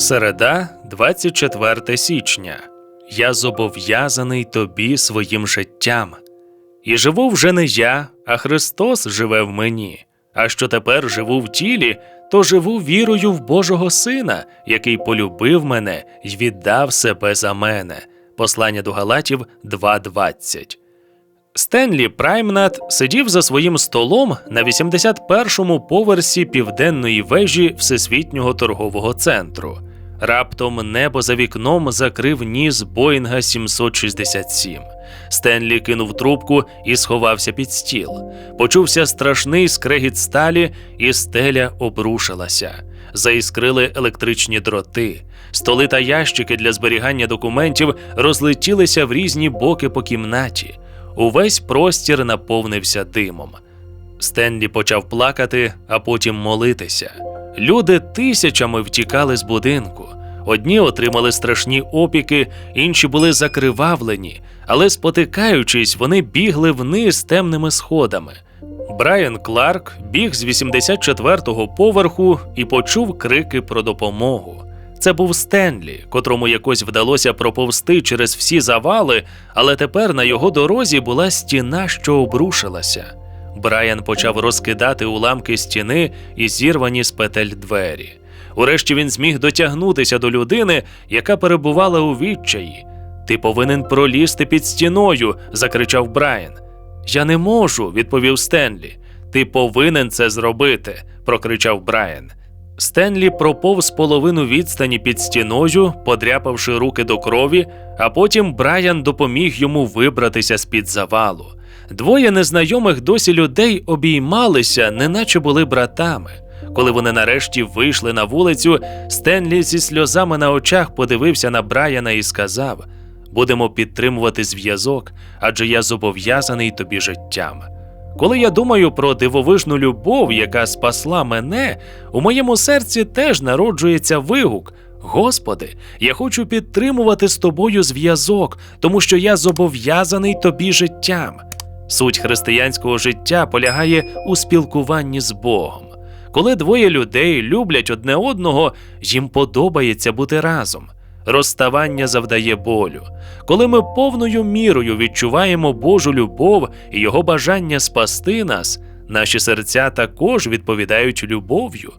Середа, 24 січня. Я зобов'язаний тобі своїм життям. І живу вже не я, а Христос живе в мені. А що тепер живу в тілі, то живу вірою в Божого Сина, який полюбив мене й віддав себе за мене. Послання до Галатів 2.20. Стенлі Праймнат сидів за своїм столом на 81-му поверсі південної вежі Всесвітнього торгового центру. Раптом небо за вікном закрив ніс Боїнга 767. Стенлі кинув трубку і сховався під стіл. Почувся страшний скрегіт сталі, і стеля обрушилася. Заіскрили електричні дроти. Столи та ящики для зберігання документів розлетілися в різні боки по кімнаті. Увесь простір наповнився димом. Стенлі почав плакати, а потім молитися. Люди тисячами втікали з будинку. Одні отримали страшні опіки, інші були закривавлені, але спотикаючись, вони бігли вниз темними сходами. Брайан Кларк біг з 84-го поверху і почув крики про допомогу. Це був Стенлі, котрому якось вдалося проповсти через всі завали, але тепер на його дорозі була стіна, що обрушилася. Брайан почав розкидати уламки стіни і зірвані з петель двері. Урешті він зміг дотягнутися до людини, яка перебувала у відчаї. Ти повинен пролізти під стіною, закричав Брайан. Я не можу, відповів Стенлі. Ти повинен це зробити, прокричав Брайан. Стенлі проповз половину відстані під стіною, подряпавши руки до крові, а потім Брайан допоміг йому вибратися з-під завалу. Двоє незнайомих досі людей обіймалися, неначе були братами. Коли вони нарешті вийшли на вулицю, Стенлі зі сльозами на очах подивився на Брайана і сказав: Будемо підтримувати зв'язок, адже я зобов'язаний тобі життям. Коли я думаю про дивовижну любов, яка спасла мене, у моєму серці теж народжується вигук. Господи, я хочу підтримувати з тобою зв'язок, тому що я зобов'язаний тобі життям. Суть християнського життя полягає у спілкуванні з Богом. Коли двоє людей люблять одне одного, їм подобається бути разом. Розставання завдає болю. Коли ми повною мірою відчуваємо Божу любов і його бажання спасти нас, наші серця також відповідають любов'ю.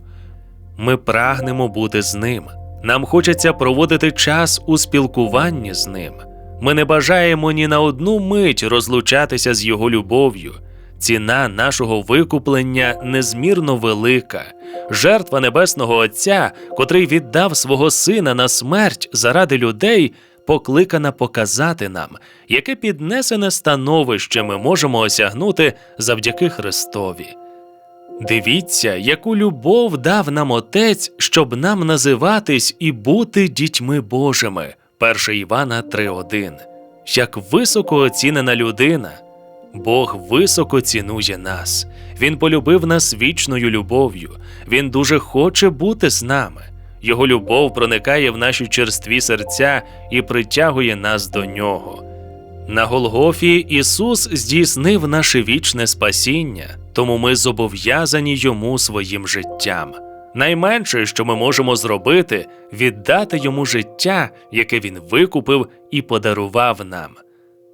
Ми прагнемо бути з ним. Нам хочеться проводити час у спілкуванні з ним. Ми не бажаємо ні на одну мить розлучатися з його любов'ю. Ціна нашого викуплення незмірно велика. Жертва Небесного Отця, котрий віддав свого сина на смерть заради людей, покликана показати нам, яке піднесене становище ми можемо осягнути завдяки Христові. Дивіться, яку любов дав нам Отець, щоб нам називатись і бути дітьми Божими. 1 Івана 3.1. Як високо оцінена людина. Бог високо цінує нас. Він полюбив нас вічною любов'ю. Він дуже хоче бути з нами. Його любов проникає в наші черстві серця і притягує нас до нього. На Голгофі Ісус здійснив наше вічне спасіння, тому ми зобов'язані йому своїм життям. Найменше, що ми можемо зробити, віддати йому життя, яке він викупив і подарував нам.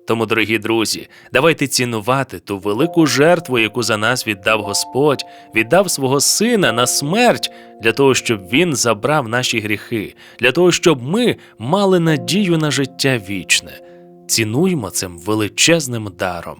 Тому, дорогі друзі, давайте цінувати ту велику жертву, яку за нас віддав Господь, віддав свого сина на смерть для того, щоб він забрав наші гріхи, для того, щоб ми мали надію на життя вічне. Цінуймо цим величезним даром.